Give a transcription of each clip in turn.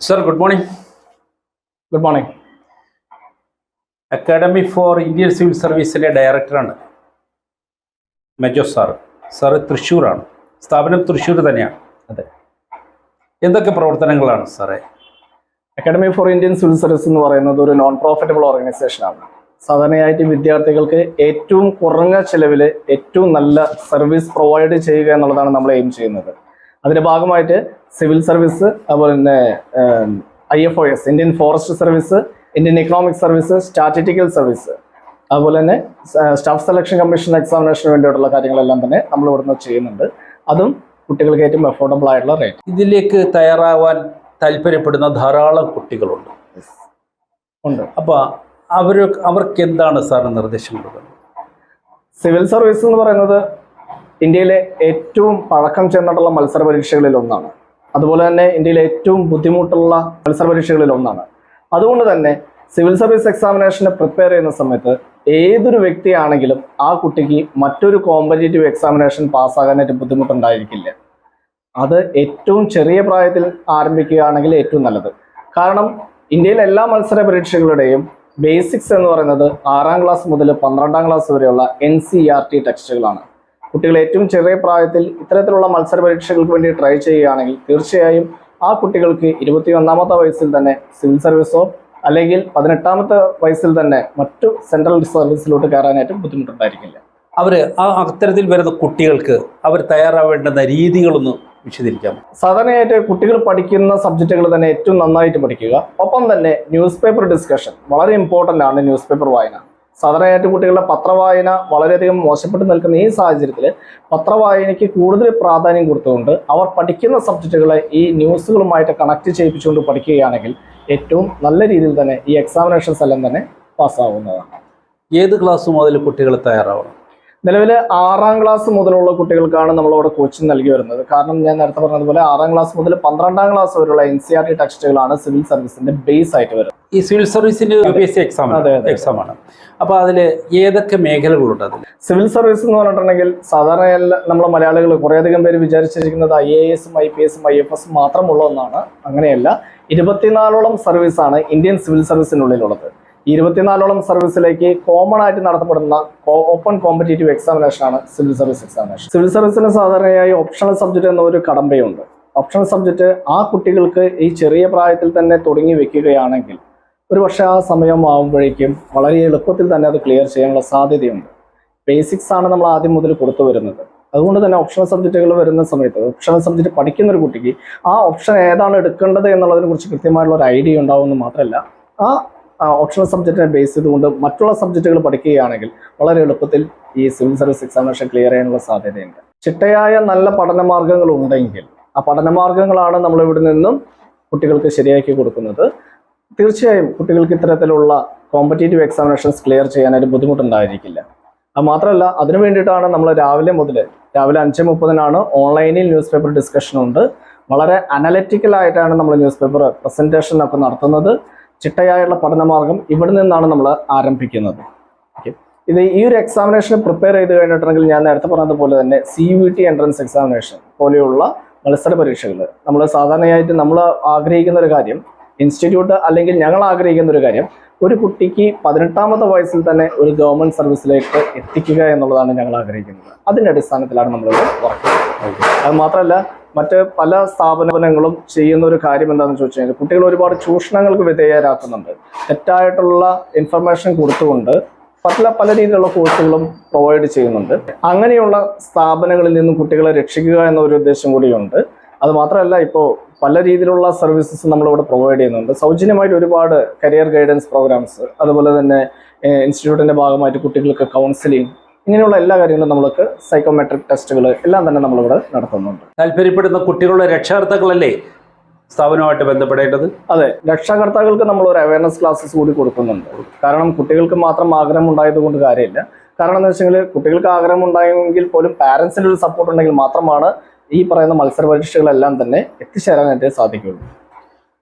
Sir good morning good morning academy for Indian civil സർവീസിലെ ഡയറക്ടറാണ് Mejo sir. Sir തൃശ്ശൂരാണ്. സ്ഥാപനം തൃശ്ശൂർ തന്നെയാണ്. അതെ. എന്തൊക്കെ പ്രവർത്തനങ്ങളാണ് സാറേ? Academy for Indian civil service എന്ന് പറയുന്നത് ഒരു നോൺ പ്രോഫിറ്റബിൾ ഓർഗനൈസേഷനാണ് സാധാരണയായിട്ട് വിദ്യാർത്ഥികൾക്ക് ഏറ്റവും കുറഞ്ഞ ചെലവിൽ ഏറ്റവും നല്ല സർവീസ് പ്രൊവൈഡ് ചെയ്യുക എന്നുള്ളതാണ് നമ്മൾ എയിം ചെയ്യുന്നത്. അതിന്റെ ഭാഗമായിട്ട് സിവിൽ സർവീസ് അതുപോലെ തന്നെ I F O S Indian forest service Indian economic service statistical service അതുപോലെ തന്നെ സ്റ്റാഫ് സെലക്ഷൻ കമ്മീഷൻ എക്സാമിനേഷന് വേണ്ടിയിട്ടുള്ള കാര്യങ്ങളെല്ലാം തന്നെ നമ്മൾ ഇവിടുന്ന് ചെയ്യുന്നുണ്ട്. അതും കുട്ടികൾക്ക് ഏറ്റവും അഫോർഡബിൾ ആയിട്ടുള്ള റേറ്റ് ഇതിലേക്ക് തയ്യാറാവാൻ താല്പര്യപ്പെടുന്ന ധാരാളം കുട്ടികളുണ്ട്. ഉണ്ട്. അപ്പോൾ അവർ അവർക്ക് എന്താണ് സാറിന് നിർദ്ദേശം കൊടുക്കുന്നത്? സിവിൽ സർവീസ് എന്ന് പറയുന്നത് ഇന്ത്യയിലെ ഏറ്റവും പഴക്കം ചെന്നിട്ടുള്ള മത്സര പരീക്ഷകളിൽ ഒന്നാണ്. അതുപോലെ തന്നെ ഇന്ത്യയിലെ ഏറ്റവും ബുദ്ധിമുട്ടുള്ള മത്സര പരീക്ഷകളിൽ ഒന്നാണ്. അതുകൊണ്ട് തന്നെ സിവിൽ സർവീസ് എക്സാമിനേഷന് പ്രിപ്പയർ ചെയ്യുന്ന സമയത്ത് ഏതൊരു വ്യക്തിയാണെങ്കിലും ആ കുട്ടിക്ക് മറ്റൊരു കോമ്പറ്റേറ്റീവ് എക്സാമിനേഷൻ പാസ്സാകാനായിട്ട് ബുദ്ധിമുട്ടുണ്ടായിരിക്കില്ല. അത് ഏറ്റവും ചെറിയ പ്രായത്തിൽ ആരംഭിക്കുകയാണെങ്കിൽ ഏറ്റവും നല്ലത്. കാരണം ഇന്ത്യയിലെ എല്ലാ മത്സര പരീക്ഷകളുടെയും ബേസിക്സ് എന്ന് പറയുന്നത് ആറാം ക്ലാസ് മുതൽ പന്ത്രണ്ടാം ക്ലാസ് വരെയുള്ള എൻ സി ആർ ടി ടെക്സ്റ്റുകളാണ് കുട്ടികൾ ഏറ്റവും ചെറിയ പ്രായത്തിൽ ഇത്തരത്തിലുള്ള മത്സര പരീക്ഷകൾക്ക് വേണ്ടി ട്രൈ ചെയ്യുകയാണെങ്കിൽ തീർച്ചയായും ആ കുട്ടികൾക്ക് ഇരുപത്തി ഒന്നാമത്തെ വയസ്സിൽ തന്നെ സിവിൽ സർവീസോ അല്ലെങ്കിൽ പതിനെട്ടാമത്തെ വയസ്സിൽ തന്നെ മറ്റു സെൻട്രൽ സർവീസിലോട്ട് കയറാനായിട്ട് ബുദ്ധിമുട്ടുണ്ടായിരിക്കില്ല. അവർ ആ അത്തരത്തിൽ വരുന്ന കുട്ടികൾക്ക് അവർ തയ്യാറാവേണ്ടുന്ന രീതികളൊന്ന് വിശദീകരിക്കാം സാധാരണയായിട്ട് കുട്ടികൾ പഠിക്കുന്ന സബ്ജക്റ്റുകൾ തന്നെ ഏറ്റവും നന്നായിട്ട് പഠിക്കുക. ഒപ്പം തന്നെ ന്യൂസ് പേപ്പർ ഡിസ്കഷൻ വളരെ ഇമ്പോർട്ടന്റ് ആണ് ന്യൂസ് പേപ്പർ വായന. സാധാരണയായിട്ട് കുട്ടികളുടെ പത്രവായന വളരെയധികം മോശപ്പെട്ട് നിൽക്കുന്ന ഈ സാഹചര്യത്തിൽ പത്രവായനയ്ക്ക് കൂടുതൽ പ്രാധാന്യം കൊടുത്തുകൊണ്ട് അവർ പഠിക്കുന്ന സബ്ജക്റ്റുകളെ ഈ ന്യൂസുകളുമായിട്ട് കണക്ട് ചെയ്യിപ്പിച്ചുകൊണ്ട് പഠിക്കുകയാണെങ്കിൽ ഏറ്റവും നല്ല രീതിയിൽ തന്നെ ഈ എക്സാമിനേഷൻസ് എല്ലാം തന്നെ പാസ്സാവുന്നതാണ്. ഏത് ക്ലാസ് മുതൽ കുട്ടികൾ തയ്യാറാവണം? നിലവിൽ ആറാം ക്ലാസ് മുതലുള്ള കുട്ടികൾക്കാണ് നമ്മളവിടെ കോച്ചിങ് നൽകി വരുന്നത്. കാരണം ഞാൻ നേരത്തെ പറഞ്ഞതുപോലെ ആറാം ക്ലാസ് മുതൽ പന്ത്രണ്ടാം ക്ലാസ് വരെയുള്ള എൻ സി ആർ ടി ടെക്സ്റ്റുകളാണ് സിവിൽ സർവീസിന്റെ ബേസ് ആയിട്ട് വരുന്നത്. ഈ civil സർവീസിന്റെ U P S C exam അതെ, അതെ. എക്സാം ആണ്. അപ്പോൾ അതിൽ ഏതൊക്കെ മേഖലകളുണ്ട് അതിൽ? സിവിൽ സർവീസ് എന്ന് പറഞ്ഞിട്ടുണ്ടെങ്കിൽ സാധാരണ നമ്മൾ മലയാളികൾ കുറേയധികം പേര് വിചാരിച്ചിരിക്കുന്നത് ഐ എ എസും ഐ പി എസും ഐ എഫ് എസും മാത്രമുള്ള ഒന്നാണ്. അങ്ങനെയല്ല ഇരുപത്തിനാലോളം സർവീസാണ് ഇന്ത്യൻ സിവിൽ സർവീസിനുള്ളിലുള്ളത് ഇരുപത്തിനാലോളം സർവീസിലേക്ക് കോമൺ ആയിട്ട് നടത്തപ്പെടുന്ന ഓപ്പൺ കോമ്പറ്റേറ്റീവ് എക്സാമിനേഷൻ ആണ് സിവിൽ സർവീസ് എക്സാമിനേഷൻ സിവിൽ സർവീസിന് സാധാരണയായി ഓപ്ഷണൽ സബ്ജക്റ്റ് എന്ന ഒരു കടമ്പയുണ്ട്. ഓപ്ഷണൽ സബ്ജക്റ്റ് ആ കുട്ടികൾക്ക് ഈ ചെറിയ പ്രായത്തിൽ തന്നെ തുടങ്ങി വെക്കുകയാണെങ്കിൽ ഒരു പക്ഷേ ആ സമയം ആകുമ്പോഴേക്കും വളരെ എളുപ്പത്തിൽ തന്നെ അത് ക്ലിയർ ചെയ്യാനുള്ള സാധ്യതയുണ്ട്. ബേസിക്സ് ആണ് നമ്മൾ ആദ്യം മുതൽ കൊടുത്തു വരുന്നത്. അതുകൊണ്ട് തന്നെ ഓപ്ഷണൽ സബ്ജക്റ്റുകൾ വരുന്ന സമയത്ത് ഓപ്ഷണൽ സബ്ജക്റ്റ് പഠിക്കുന്ന ഒരു കുട്ടിക്ക് ആ ഓപ്ഷൻ ഏതാണ് എടുക്കേണ്ടത് എന്നുള്ളതിനെ കുറിച്ച് കൃത്യമായിട്ടുള്ള ഒരു ഐഡിയ ഉണ്ടാവുമെന്ന് മാത്രമല്ല ആ ഓപ്ഷണൽ സബ്ജക്റ്റിനെ ബേസ് ചെയ്തുകൊണ്ട് മറ്റുള്ള സബ്ജക്റ്റുകൾ പഠിക്കുകയാണെങ്കിൽ വളരെ എളുപ്പത്തിൽ ഈ സിവിൽ സർവീസ് എക്സാമിനേഷൻ ക്ലിയർ ചെയ്യാനുള്ള സാധ്യതയുണ്ട്. ചിട്ടയായ നല്ല പഠന മാർഗങ്ങൾ ഉണ്ടെങ്കിൽ ആ പഠന മാർഗങ്ങളാണ് നമ്മൾ ഇവിടെ നിന്നും കുട്ടികൾക്ക് ശരിയാക്കി കൊടുക്കുന്നത്. തീർച്ചയായും കുട്ടികൾക്ക് ഇത്തരത്തിലുള്ള കോമ്പറ്റേറ്റീവ് എക്സാമിനേഷൻസ് ക്ലിയർ ചെയ്യാനായിട്ട് ബുദ്ധിമുട്ടുണ്ടായിരിക്കില്ല. അത് മാത്രമല്ല അതിനു വേണ്ടിയിട്ടാണ് നമ്മൾ രാവിലെ മുതൽ രാവിലെ അഞ്ച് മുപ്പതിനാണ് ഓൺലൈനിൽ ന്യൂസ് പേപ്പർ ഡിസ്കഷൻ ഉണ്ട്. വളരെ അനലറ്റിക്കലായിട്ടാണ് നമ്മൾ ന്യൂസ് പേപ്പർ പ്രസന്റേഷൻ ഒക്കെ നടത്തുന്നത്. ചിട്ടയായുള്ള പഠനമാർഗം ഇവിടെ നിന്നാണ് നമ്മൾ ആരംഭിക്കുന്നത്. ഇത് ഈ ഒരു എക്സാമിനേഷൻ പ്രിപ്പയർ ചെയ്ത് കഴിഞ്ഞിട്ടുണ്ടെങ്കിൽ ഞാൻ നേരത്തെ പറഞ്ഞതുപോലെ തന്നെ C U T entrance examination പോലെയുള്ള മത്സര പരീക്ഷകൾ നമ്മൾ സാധാരണയായിട്ട് നമ്മൾ ആഗ്രഹിക്കുന്ന ഒരു കാര്യം ഇൻസ്റ്റിറ്റ്യൂട്ട് അല്ലെങ്കിൽ ഞങ്ങൾ ആഗ്രഹിക്കുന്ന ഒരു കാര്യം ഒരു കുട്ടിക്ക് പതിനെട്ടാമത്തെ വയസ്സിൽ തന്നെ ഒരു ഗവൺമെന്റ് സർവീസിലേക്ക് എത്തിക്കുക എന്നുള്ളതാണ് ഞങ്ങൾ ആഗ്രഹിക്കുന്നത്. അതിന്റെ അടിസ്ഥാനത്തിലാണ് നമ്മൾ വർക്ക് അത് മാത്രമല്ല മറ്റ് പല സ്ഥാപനങ്ങളും ചെയ്യുന്ന ഒരു കാര്യം എന്താണെന്ന് ചോദിച്ചു കഴിഞ്ഞാൽ കുട്ടികൾ ഒരുപാട് ചൂഷണങ്ങൾക്ക് വിധേയരാക്കുന്നുണ്ട്. തെറ്റായിട്ടുള്ള ഇൻഫർമേഷൻ കൊടുത്തുകൊണ്ട് പല പല രീതിയിലുള്ള കോഴ്സുകളും പ്രൊവൈഡ് ചെയ്യുന്നുണ്ട്. അങ്ങനെയുള്ള സ്ഥാപനങ്ങളിൽ നിന്നും കുട്ടികളെ രക്ഷിക്കുക എന്നൊരു ഉദ്ദേശം കൂടിയുണ്ട്. അത് മാത്രമല്ല ഇപ്പോൾ പല രീതിയിലുള്ള സർവീസസ് നമ്മളിവിടെ പ്രൊവൈഡ് ചെയ്യുന്നുണ്ട്. സൗജന്യമായിട്ട് ഒരുപാട് കരിയർ ഗൈഡൻസ് പ്രോഗ്രാംസ് അതുപോലെ തന്നെ ഇൻസ്റ്റിറ്റ്യൂട്ടിന്റെ ഭാഗമായിട്ട് കുട്ടികൾക്ക് കൗൺസിലിംഗ് ഇങ്ങനെയുള്ള എല്ലാ കാര്യങ്ങളും നമ്മൾക്ക് സൈക്കോമെട്രിക് ടെസ്റ്റുകൾ എല്ലാം തന്നെ നമ്മളിവിടെ നടത്തുന്നുണ്ട്. താല്പര്യപ്പെടുന്ന കുട്ടികളുടെ രക്ഷകർത്താക്കളല്ലേ സ്ഥാപനമായിട്ട് ബന്ധപ്പെടേണ്ടത്? അതെ രക്ഷാകർത്താക്കൾക്ക് നമ്മൾ ഒരു അവയർനെസ് ക്ലാസ്സസ് കൂടി കൊടുക്കുന്നുണ്ട്. കാരണം കുട്ടികൾക്ക് മാത്രം ആഗ്രഹം ഉണ്ടായതുകൊണ്ട് കാര്യമില്ല. കാരണം എന്ന് വെച്ചെങ്കിൽ കുട്ടികൾക്ക് ആഗ്രഹം ഉണ്ടായെങ്കിൽ പോലും പാരൻസിന്റെ ഒരു സപ്പോർട്ട് ഉണ്ടെങ്കിൽ മാത്രമാണ് ഈ പറയുന്ന മത്സര പരീക്ഷകളെല്ലാം തന്നെ എത്തിച്ചേരാനായിട്ട് സാധിക്കുള്ളൂ.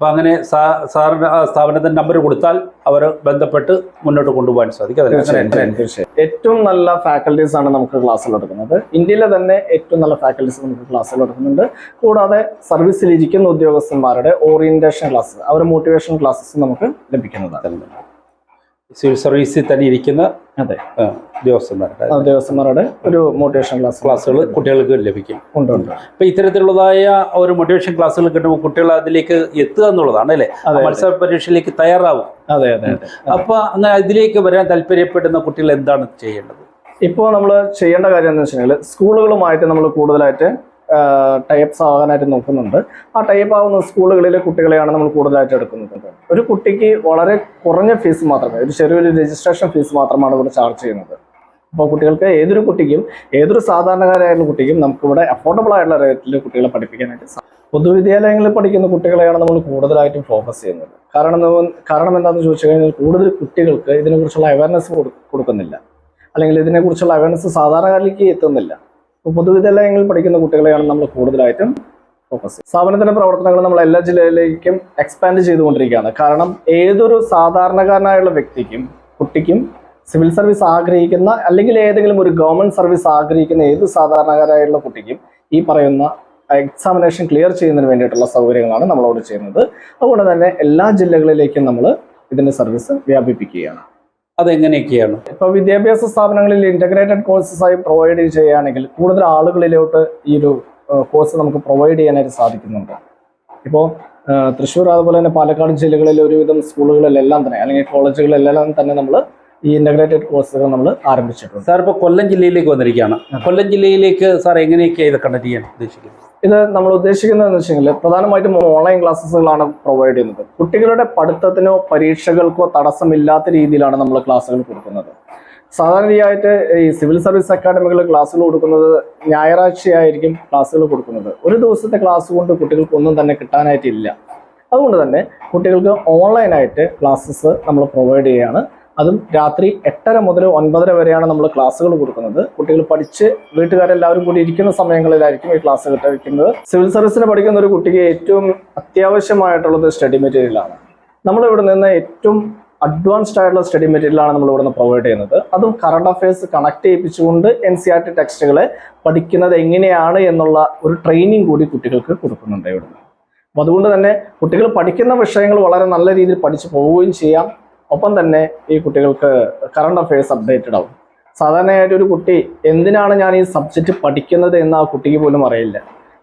അപ്പോൾ അങ്ങനെ സാ- സാറിന് ആ സ്ഥാപനത്തിന്റെ നമ്പർ കൊടുത്താൽ അവർ ബന്ധപ്പെട്ട് മുന്നോട്ട് കൊണ്ടുപോകാൻ സാധിക്കും. തീർച്ചയായും ഏറ്റവും നല്ല ഫാക്കൽറ്റീസ് ആണ് നമുക്ക് ക്ലാസ്സിൽ എടുക്കുന്നത് ഇന്ത്യയിലെ തന്നെ ഏറ്റവും നല്ല ഫാക്കൽറ്റീസ് നമുക്ക് ക്ലാസ്സിൽ എടുക്കുന്നുണ്ട് കൂടാതെ സർവീസിൽ ഇരിക്കുന്ന ഉദ്യോഗസ്ഥന്മാരുടെ ഓറിയന്റേഷൻ ക്ലാസ് അവരുടെ മോട്ടിവേഷൻ ക്ലാസ്സസ് നമുക്ക് ലഭിക്കുന്നതാണ്. സിവിൽ സർവീസിൽ തന്നെ ഇരിക്കുന്ന അതെ. ഉദ്യോഗസ്ഥന്മാരുടെ ഉദ്യോഗസ്ഥന്മാരുടെ ഒരു മോട്ടിവേഷൻ ക്ലാസ് ക്ലാസ്സുകൾ കുട്ടികൾക്ക് ലഭിക്കും. ഉണ്ട് ഉണ്ട്. അപ്പൊ ഇത്തരത്തിലുള്ളതായ ഒരു മോട്ടിവേഷൻ ക്ലാസ്സുകൾ കിട്ടുമ്പോൾ കുട്ടികൾ അതിലേക്ക് എത്തുക എന്നുള്ളതാണ് അല്ലേ? മത്സര പരീക്ഷയിലേക്ക് തയ്യാറാവും. അതെ അതെ അപ്പൊ അങ്ങനെ അതിലേക്ക് വരാൻ താല്പര്യപ്പെടുന്ന കുട്ടികൾ എന്താണ് ചെയ്യേണ്ടത്? ഇപ്പോൾ നമ്മൾ ചെയ്യേണ്ട കാര്യം എന്ന് വെച്ചാൽ സ്കൂളുകളുമായിട്ട് നമ്മൾ കൂടുതലായിട്ട് ടൈപ്സ് ആകാനായിട്ട് നോക്കുന്നുണ്ട്. ആ ടൈപ്പ് ആവുന്ന സ്കൂളുകളിലെ കുട്ടികളെയാണ് നമ്മൾ കൂടുതലായിട്ട് എടുക്കുന്നത്. ഒരു കുട്ടിക്ക് വളരെ കുറഞ്ഞ ഫീസ് മാത്രമേ ഒരു ചെറിയൊരു രജിസ്ട്രേഷൻ ഫീസ് മാത്രമാണ് ഇവിടെ ചാർജ് ചെയ്യുന്നത്. അപ്പോൾ കുട്ടികൾക്ക് ഏതൊരു കുട്ടിക്കും ഏതൊരു സാധാരണക്കാരായ കുട്ടിക്കും നമുക്കിവിടെ അഫോർഡബിൾ ആയിട്ടുള്ള റേറ്റിൽ കുട്ടികളെ പഠിപ്പിക്കാനായിട്ട് സാധിക്കും പൊതുവിദ്യാലയങ്ങളിൽ പഠിക്കുന്ന കുട്ടികളെയാണ് നമ്മൾ കൂടുതലായിട്ടും ഫോക്കസ് ചെയ്യുന്നത്. കാരണം കാരണം എന്താണെന്ന് ചോദിച്ചു കഴിഞ്ഞാൽ കൂടുതൽ കുട്ടികൾക്ക് ഇതിനെക്കുറിച്ചുള്ള അവയർനെസ് കൊടുക്കുന്നില്ല. അല്ലെങ്കിൽ ഇതിനെക്കുറിച്ചുള്ള അവയർനെസ് സാധാരണക്കാരിലേക്ക് എത്തുന്നില്ല. പൊതുവിദ്യാലയങ്ങളിൽ പഠിക്കുന്ന കുട്ടികളെയാണ് നമ്മൾ കൂടുതലായിട്ടും ഫോക്കസ് സ്ഥാപനത്തിന്റെ പ്രവർത്തനങ്ങൾ നമ്മൾ എല്ലാ ജില്ലയിലേക്കും എക്സ്പാൻഡ് ചെയ്തുകൊണ്ടിരിക്കുകയാണ്. കാരണം ഏതൊരു സാധാരണക്കാരനായുള്ള വ്യക്തിക്കും കുട്ടിക്കും സിവിൽ സർവീസ് ആഗ്രഹിക്കുന്ന അല്ലെങ്കിൽ ഏതെങ്കിലും ഒരു ഗവൺമെന്റ് സർവീസ് ആഗ്രഹിക്കുന്ന ഏത് സാധാരണക്കാരായുള്ള കുട്ടിക്കും ഈ പറയുന്ന എക്സാമിനേഷൻ ക്ലിയർ ചെയ്യുന്നതിന് വേണ്ടിയിട്ടുള്ള സൗകര്യങ്ങളാണ് നമ്മളവിടെ ചെയ്യുന്നത്. അതുകൊണ്ട് തന്നെ എല്ലാ ജില്ലകളിലേക്കും നമ്മൾ ഇതിന്റെ സർവീസ് വ്യാപിപ്പിക്കുകയാണ്. അതെങ്ങനെയൊക്കെയാണ്? ഇപ്പോൾ വിദ്യാഭ്യാസ സ്ഥാപനങ്ങളിൽ ഇന്റഗ്രേറ്റഡ് കോഴ്സസ് ആയി പ്രൊവൈഡ് ചെയ്യുകയാണെങ്കിൽ കൂടുതൽ ആളുകളിലോട്ട് ഈ ഒരു കോഴ്സ് നമുക്ക് പ്രൊവൈഡ് ചെയ്യാനായിട്ട് സാധിക്കുന്നുണ്ട്. ഇപ്പോൾ തൃശ്ശൂർ അതുപോലെ തന്നെ പാലക്കാട് ജില്ലകളിൽ ഒരുവിധം സ്കൂളുകളിലെല്ലാം തന്നെ അല്ലെങ്കിൽ കോളേജുകളിലെല്ലാം തന്നെ നമ്മൾ ഈ ഇന്റഗ്രേറ്റഡ് കോഴ്സുകൾ നമ്മൾ ആരംഭിച്ചിട്ടുണ്ട്. സാർ ഇപ്പോൾ കൊല്ലം ജില്ലയിലേക്ക് വന്നിരിക്കുകയാണ്. കൊല്ലം ജില്ലയിലേക്ക് സാർ എങ്ങനെയൊക്കെയാണ് ഇത് കണ്ടക്ട് ചെയ്യാൻ ഉദ്ദേശിക്കുന്നത് ഇത് നമ്മൾ ഉദ്ദേശിക്കുന്നതെന്ന് വെച്ചെങ്കിൽ പ്രധാനമായിട്ടും ഓൺലൈൻ ക്ലാസ്സുകളാണ് പ്രൊവൈഡ് ചെയ്യുന്നത്. കുട്ടികളുടെ പഠിത്തത്തിനോ പരീക്ഷകൾക്കോ തടസ്സമില്ലാത്ത രീതിയിലാണ് നമ്മൾ ക്ലാസ്സുകൾ കൊടുക്കുന്നത്. സാധാരണയായിട്ട് ഈ സിവിൽ സർവീസ് അക്കാഡമികളിൽ ക്ലാസ്സുകൾ കൊടുക്കുന്നത് ഞായറാഴ്ചയായിരിക്കും ക്ലാസ്സുകൾ കൊടുക്കുന്നത്. ഒരു ദിവസത്തെ ക്ലാസ് കൊണ്ട് കുട്ടികൾക്ക് ഒന്നും തന്നെ കിട്ടാനായിട്ടില്ല. അതുകൊണ്ട് തന്നെ കുട്ടികൾക്ക് ഓൺലൈനായിട്ട് ക്ലാസ്സസ് നമ്മൾ പ്രൊവൈഡ് ചെയ്യുകയാണ്. അതും രാത്രി എട്ടര മുതൽ ഒൻപതര വരെയാണ് നമ്മൾ ക്ലാസ്സുകൾ കൊടുക്കുന്നത്. കുട്ടികൾ പഠിച്ച് വീട്ടുകാരെല്ലാവരും കൂടി ഇരിക്കുന്ന സമയങ്ങളിലായിരിക്കും ഈ ക്ലാസ് കിട്ടിയിരിക്കുന്നത് സിവിൽ സർവീസിന് പഠിക്കുന്ന ഒരു കുട്ടിക്ക് ഏറ്റവും അത്യാവശ്യമായിട്ടുള്ളത് സ്റ്റഡി മെറ്റീരിയലാണ് നമ്മളിവിടെ നിന്ന് ഏറ്റവും അഡ്വാൻസ്ഡ് ആയിട്ടുള്ള സ്റ്റഡി മെറ്റീരിയലാണ് നമ്മൾ ഇവിടുന്ന് പ്രൊവൈഡ് ചെയ്യുന്നത്. അതും കറണ്ട് അഫയേഴ്സ് കണക്ട് ചെയ്യിപ്പിച്ചുകൊണ്ട് എൻ സി ആർ ടി ടെക്സ്റ്റുകളെ പഠിക്കുന്നത് എങ്ങനെയാണ് എന്നുള്ള ഒരു ട്രെയിനിങ് കൂടി കുട്ടികൾക്ക് കൊടുക്കുന്നുണ്ട് ഇവിടുന്ന്. അപ്പം അതുകൊണ്ട് തന്നെ കുട്ടികൾ പഠിക്കുന്ന വിഷയങ്ങൾ വളരെ നല്ല രീതിയിൽ പഠിച്ചു പോവുകയും ചെയ്യാം. ഒപ്പം തന്നെ ഈ കുട്ടികൾക്ക് കറണ്ട് അഫയേഴ്സ് അപ്ഡേറ്റഡ് ആവും. സാധാരണയായിട്ട് ഒരു കുട്ടി എന്തിനാണ് ഞാൻ ഈ സബ്ജക്റ്റ് പഠിക്കുന്നത് എന്ന് ആ കുട്ടിക്ക് പോലും അറിയില്ല.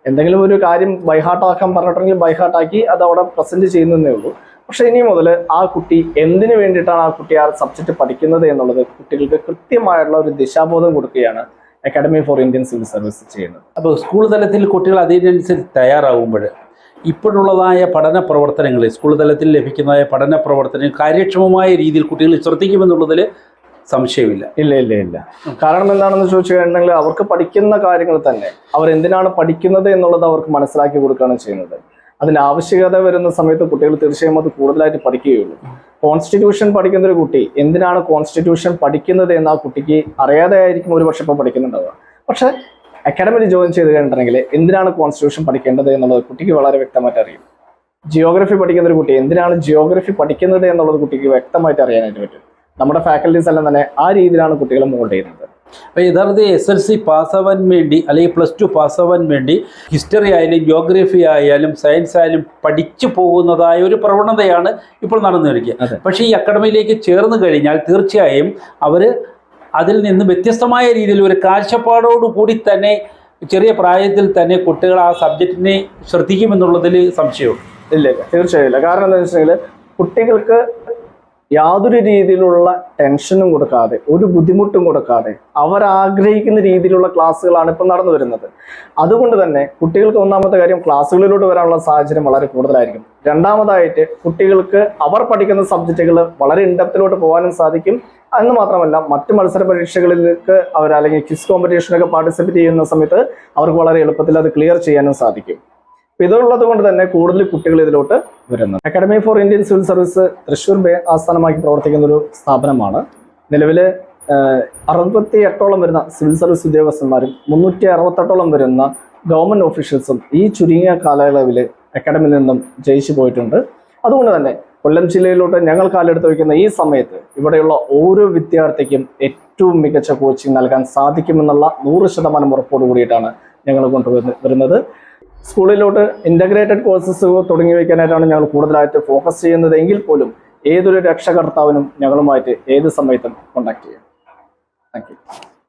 എന്തെങ്കിലും ഒരു കാര്യം ബൈഹാർട്ടാക്കാൻ പറഞ്ഞിട്ടുണ്ടെങ്കിൽ ബൈഹാർട്ടാക്കി അത് അവിടെ പ്രസന്റ് ചെയ്യുന്നതേ ഉള്ളൂ. പക്ഷേ ഇനി മുതൽ ആ കുട്ടി എന്തിനു വേണ്ടിയിട്ടാണ് ആ കുട്ടി ആ സബ്ജക്റ്റ് പഠിക്കുന്നത് എന്നുള്ളത് കുട്ടികൾക്ക് കൃത്യമായിട്ടുള്ള ഒരു ദിശാബോധം കൊടുക്കുകയാണ് academy for Indian civil service ചെയ്യുന്നത്. അപ്പോൾ സ്കൂൾ തലത്തിൽ കുട്ടികൾ അതിനനുസരിച്ച് തയ്യാറാവുമ്പോൾ ഇപ്പോഴുള്ളതായ പഠന പ്രവർത്തനങ്ങൾ സ്കൂൾ തലത്തിൽ ലഭിക്കുന്നതായ പഠന പ്രവർത്തനങ്ങൾ കാര്യക്ഷമമായ രീതിയിൽ കുട്ടികൾ ശ്രദ്ധിക്കുമെന്നുള്ളതിൽ സംശയമില്ല. ഇല്ല ഇല്ല ഇല്ല. കാരണം എന്താണെന്ന് ചോദിച്ചു കഴിഞ്ഞിട്ടുണ്ടെങ്കിൽ അവർക്ക് പഠിക്കുന്ന കാര്യങ്ങൾ തന്നെ അവർ എന്തിനാണ് പഠിക്കുന്നത് എന്നുള്ളത് അവർക്ക് മനസ്സിലാക്കി കൊടുക്കുകയാണ് ചെയ്യുന്നത്. അതിന് ആവശ്യകത വരുന്ന സമയത്ത് കുട്ടികൾ തീർച്ചയായും അത് കൂടുതലായിട്ട് പഠിക്കുകയുള്ളൂ. കോൺസ്റ്റിറ്റ്യൂഷൻ പഠിക്കുന്ന ഒരു കുട്ടി എന്തിനാണ് കോൺസ്റ്റിറ്റ്യൂഷൻ പഠിക്കുന്നത് എന്ന് ആ കുട്ടിക്ക് അറിയാതെ ആയിരിക്കും ഒരു പക്ഷെ ഇപ്പോൾ പഠിക്കുന്നുണ്ടാവുക. പക്ഷെ അക്കാഡമിയിൽ ജോയിൻ ചെയ്ത് കഴിഞ്ഞിട്ടുണ്ടെങ്കിൽ എന്തിനാണ് കോൺസ്റ്റിറ്റ്യൂഷൻ പഠിക്കേണ്ടത് എന്നുള്ളത് കുട്ടിക്ക് വളരെ വ്യക്തമായിട്ട് അറിയും. ജിയോഗ്രഫി പഠിക്കുന്ന ഒരു കുട്ടി എന്തിനാണ് ജിയോഗ്രഫി പഠിക്കുന്നത് എന്നുള്ളത് കുട്ടിക്ക് വ്യക്തമായിട്ട് അറിയാനായിട്ട് പറ്റും. നമ്മുടെ ഫാക്കൽറ്റീസ് എല്ലാം തന്നെ ആ രീതിയിലാണ് കുട്ടികളെ മോൾഡ് ചെയ്യുന്നത്. അപ്പോൾ യഥാർത്ഥത്തിൽ എസ് എൽ സി പാസ്സാവാൻ വേണ്ടി അല്ലെങ്കിൽ പ്ലസ് ടു പാസ്സാവാൻ വേണ്ടി ഹിസ്റ്ററി ആയാലും ജോഗ്രഫി ആയാലും സയൻസ് ആയാലും പഠിച്ചു പോകുന്നതായ ഒരു പ്രവണതയാണ് ഇപ്പോൾ നടന്നു. വരിക പക്ഷേ ഈ അക്കാഡമിയിലേക്ക് ചേർന്ന് കഴിഞ്ഞാൽ തീർച്ചയായും അവർ അതിൽ നിന്ന് വ്യത്യസ്തമായ രീതിയിൽ ഒരു കാഴ്ചപ്പാടോടു കൂടി തന്നെ ചെറിയ പ്രായത്തിൽ തന്നെ കുട്ടികൾ ആ സബ്ജക്റ്റിനെ ശ്രദ്ധിക്കുമെന്നുള്ളതിൽ സംശയമുണ്ട്. ഇല്ല ഇല്ല. തീർച്ചയായും ഇല്ല. കാരണം എന്താ വെച്ചിട്ടുണ്ടെങ്കിൽ കുട്ടികൾക്ക് യാതൊരു രീതിയിലുള്ള ടെൻഷനും കൊടുക്കാതെ ഒരു ബുദ്ധിമുട്ടും കൊടുക്കാതെ അവർ ആഗ്രഹിക്കുന്ന രീതിയിലുള്ള ക്ലാസ്സുകളാണ് ഇപ്പം നടന്നു വരുന്നത്. അതുകൊണ്ട് തന്നെ കുട്ടികൾക്ക് ഒന്നാമത്തെ കാര്യം ക്ലാസ്സുകളിലോട്ട് വരാനുള്ള സാഹചര്യം വളരെ കൂടുതലായിരിക്കും. രണ്ടാമതായിട്ട് കുട്ടികൾക്ക് അവർ പഠിക്കുന്ന സബ്ജക്റ്റുകൾ വളരെ ഇൻഡപ്തിലോട്ട് പോകാനും സാധിക്കും. എന്ന് മാത്രമല്ല മറ്റ് മത്സര പരീക്ഷകളിലേക്ക് അവർ അല്ലെങ്കിൽ ക്വിസ് കോമ്പറ്റീഷനൊക്കെ പാർട്ടിസിപ്പേറ്റ് ചെയ്യുന്ന സമയത്ത് അവർക്ക് വളരെ എളുപ്പത്തിൽ അത് ക്ലിയർ ചെയ്യാനും സാധിക്കും. ഇതുള്ളത് കൊണ്ട് തന്നെ കൂടുതൽ കുട്ടികൾ ഇതിലോട്ട് വരുന്നു academy for Indian civil service Thrissur ആസ്ഥാനമാക്കി പ്രവർത്തിക്കുന്ന ഒരു സ്ഥാപനമാണ്. നിലവിൽ അറുപത്തി എട്ടോളം വരുന്ന സിവിൽ സർവീസ് ഉദ്യോഗസ്ഥന്മാരും മുന്നൂറ്റി അറുപത്തെട്ടോളം വരുന്ന ഗവൺമെന്റ് ഓഫീഷ്യൽസും ഈ ചുരുങ്ങിയ കാലയളവിൽ അക്കാഡമിയിൽ നിന്നും ജയിച്ചു പോയിട്ടുണ്ട്. അതുകൊണ്ട് തന്നെ കൊല്ലം ജില്ലയിലോട്ട് ഞങ്ങൾ കാലെടുത്ത് വയ്ക്കുന്ന ഈ സമയത്ത് ഇവിടെയുള്ള ഓരോ വിദ്യാർത്ഥിക്കും ഏറ്റവും മികച്ച കോച്ചിങ് നൽകാൻ സാധിക്കുമെന്നുള്ള നൂറ് ശതമാനം ഉറപ്പോട് കൂടിയിട്ടാണ് ഞങ്ങൾ കൊണ്ടുവരുന്നത് വരുന്നത്. സ്കൂളിലോട്ട് ഇന്റഗ്രേറ്റഡ് കോഴ്സസ് തുടങ്ങി വയ്ക്കാനായിട്ടാണ് ഞങ്ങൾ കൂടുതലായിട്ട് ഫോക്കസ് ചെയ്യുന്നത്. എങ്കിൽ പോലും ഏതൊരു രക്ഷകർത്താവിനും ഞങ്ങളുമായിട്ട് ഏത് സമയത്തും കോൺടാക്ട് ചെയ്യാം. താങ്ക്